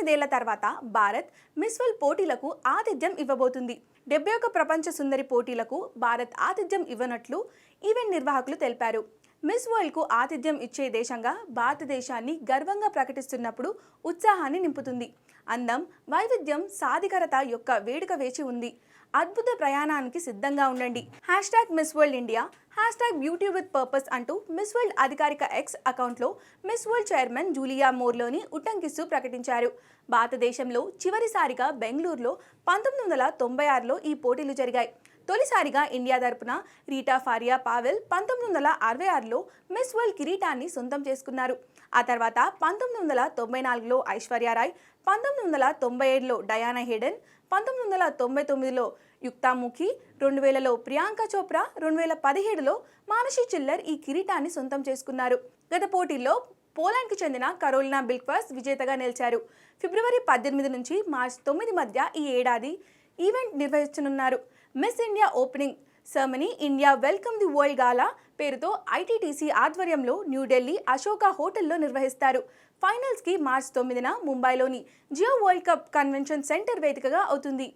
పంతొమ్మిదేళ్ళ తర్వాత Bharat miss world పోటీలకు ఆతిథ్యం ఇవ్వబోతుంది. డెబ్బై ఒక ప్రపంచ సుందరి పోటీలకు భారత్ ఆతిథ్యం ఇవ్వనట్లు ఈవెంట్ నిర్వాహకులు తెలిపారు. మిస్ వరల్డ్కు ఆతిథ్యం ఇచ్చే దేశంగా భారతదేశాన్ని గర్వంగా ప్రకటిస్తున్నప్పుడు ఉత్సాహాన్ని నింపుతుంది. అందం వైవిధ్యం సాధికారత యొక్క వేడుక వేచి ఉంది. అద్భుత ప్రయాణానికి సిద్ధంగా ఉండండి. Hashtag Miss World India hashtag beauty with purpose అంటూ మిస్ వరల్డ్ అధికారిక ఎక్స్ అకౌంట్లో మిస్ వరల్డ్ చైర్మన్ జూలియా మోర్లోని ఉటంకిస్తూ ప్రకటించారు. భారతదేశంలో చివరిసారిగా బెంగళూరులో పంతొమ్మిది వందల తొంభై ఆరులో ఈ పోటీలు జరిగాయి. తొలిసారిగా ఇండియా తరపున రీటా ఫారియా పావెల్ పంతొమ్మిది వందల అరవై ఆరులో మిస్ వరల్డ్ కిరీటాన్ని సొంతం చేసుకున్నారు. ఆ తర్వాత పంతొమ్మిది వందల తొంభై నాలుగులో ఐశ్వర్యారాయ్ పంతొమ్మిది వందల తొంభై ఏడులో డయానా హేడెన్ పంతొమ్మిది వందల తొంభై తొమ్మిదిలో యుక్తాముఖి రెండు వేలలో ప్రియాంక చోప్రా రెండు వేల పదిహేడులో మానసి చిల్లర్ ఈ కిరీటాన్ని సొంతం చేసుకున్నారు. గత పోటీల్లో పోలాండ్కి చెందిన కరోలినా బిల్క్వాస్ విజేతగా నిలిచారు. ఫిబ్రవరి పద్దెనిమిది నుంచి మార్చ్ తొమ్మిది మధ్య ఈ ఏడాది ఈవెంట్ నిర్వహించనున్నారు. Miss India opening ceremony India welcome the world gala పేరుతో ఐటీటీసీ ఆధ్వర్యంలో న్యూఢిల్లీ అశోక హోటల్లో నిర్వహిస్తారు. ఫైనల్స్కి మార్చ్ తొమ్మిదిన ముంబైలోని Jio world cup convention centre వేదికగా అవుతుంది.